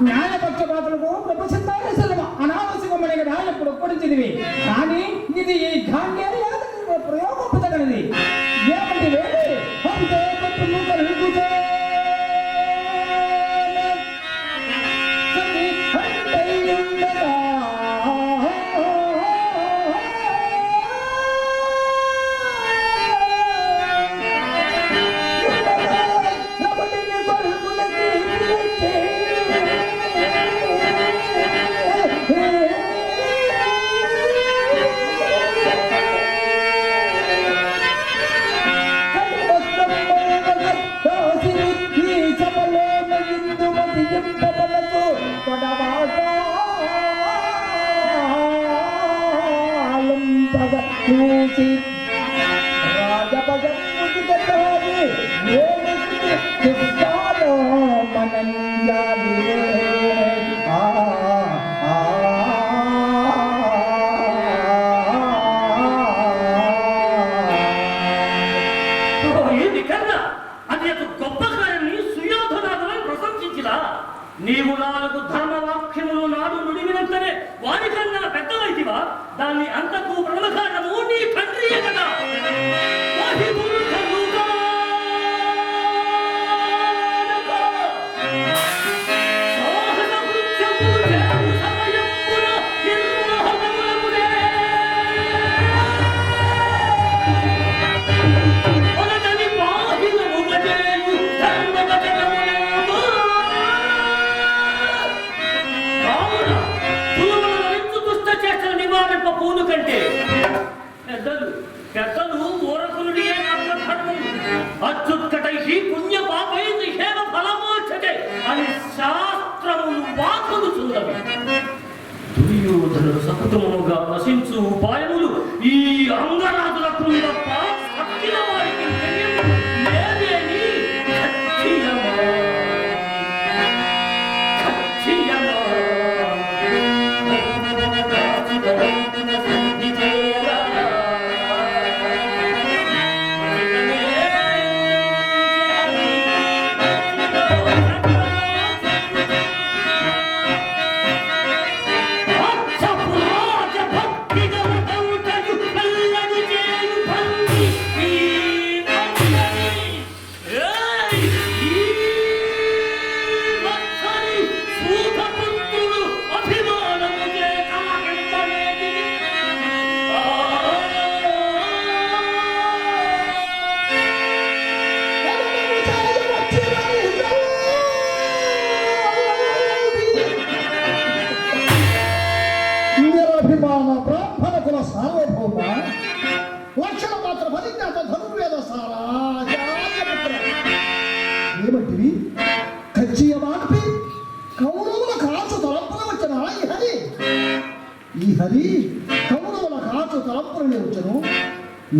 జ్ఞానపక్షపాతులకు గొప్ప సిద్ధాలే సెలవు అనావశ్యకమైన ఎప్పుడు చదివి. కానీ ఇది ఈ గాంధ్యాన్ని ప్రయోగపరచగలది. కౌరవుల కాచు తలంపుననే వచ్చను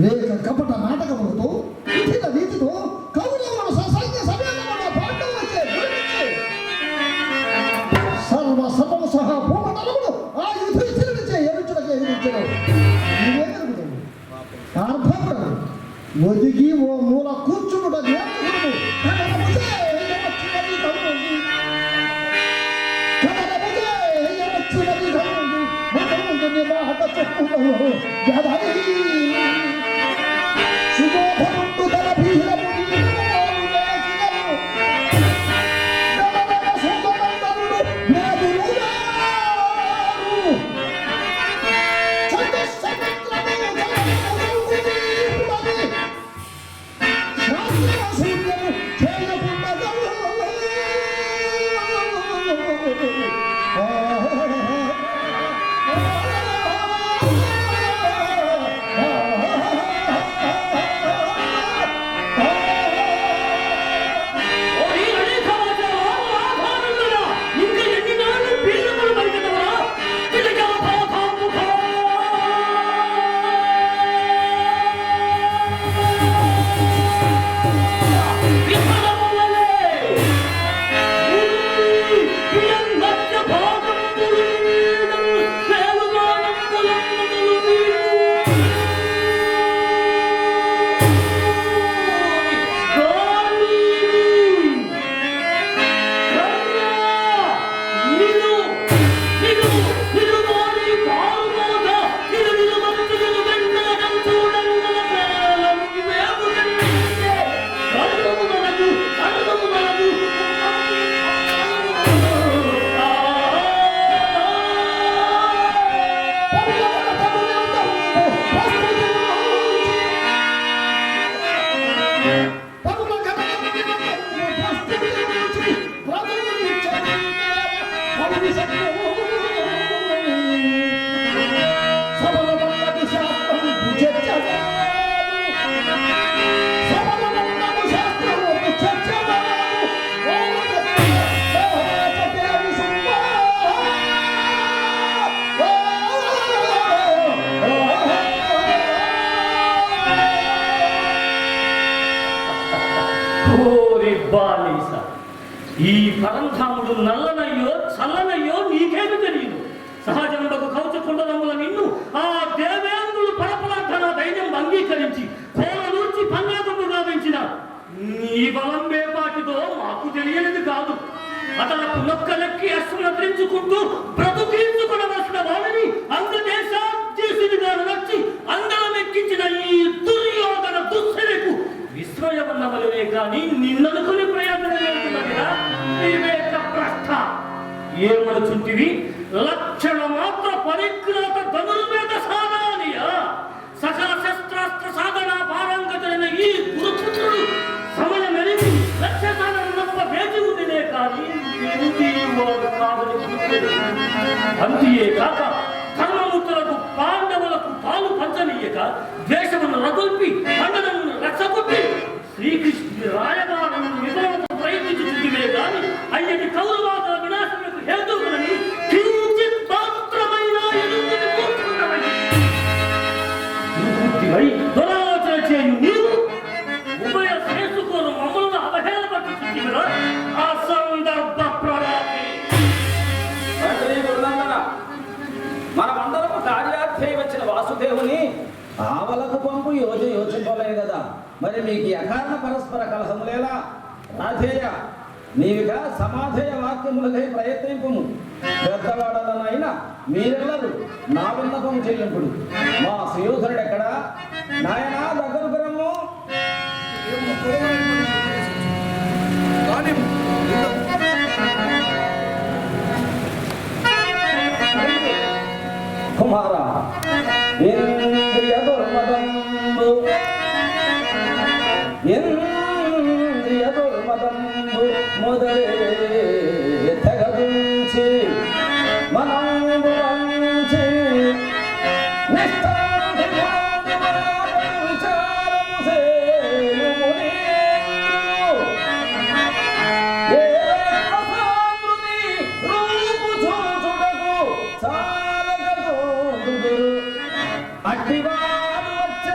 లేక కపట నాటకములతో కుటిల నీతితో కౌరవులను ససైన్య సమయంలో పాండవ వచ్చే సర్వ సర్వ సహా భూమండలములు ఆ యుధిష్ఠిరునిచే ఎరుచుడకే ఎదిరించను. నీవేమెరుగుదవు అర్థముడవు ఒదిగి ఓ మూల కూర్చు हूँ ज़्यादा అంగీకరించి కోలనూర్చి పంగాదము గావించిన నీ బలం వేపాటితో మాకు తెలియనిది కాదు. అతలకు నొక్కలెక్కి అశ్వనద్రించుకుంటూ బ్రతుకీర్చుకునవలసిన వాడిని అంగదేశాధ్యక్షుడిగా వచ్చి అందరం ఎక్కించిన ఈ దుర్యోధన దుశ్శలకు విస్మయమన్నవలనే కానీ నిన్ననుకుని ప్రయత్నం ఏమిటన్నదిరా వివేక భ్రష్ట ఏమనుచుంటివి? లక్షణ మాత్ర పరిజ్ఞాత ధనుర్వేద అంతియే కాక ధర్మముక్తులకు పాండవులకు పాలు పంచనీయక ద్వేషమును రగుల్పి పండుగను రచ్చగొట్టి శ్రీకృష్ణుడి రాయ ఆవలకు పంపు యోజ యోచింపలే కదా. మరి మీకు అకారణ పరస్పర కలహములేలా రాధేయ నీవిగా సమాధేయ వాక్యములకై ప్రయత్నింపము. పెద్దవాడలనైనా మీరెల్లరూ నా విన్నపం చెల్లింపుడు. మా సుయోధనుడు ఎక్కడ నాయనా దగ్గరకు రమ్ము కుమార അഭിവാദിച്ചു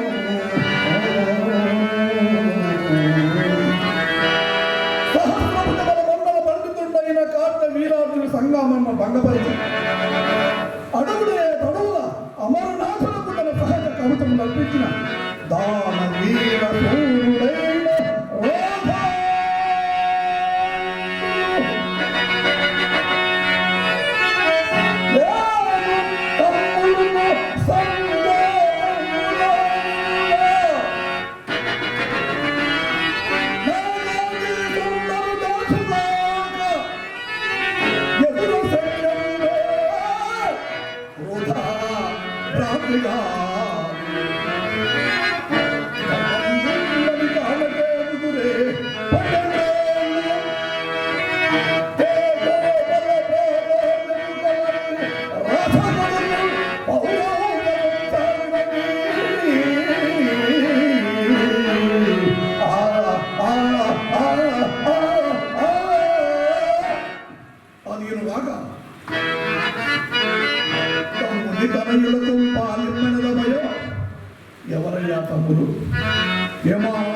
约吗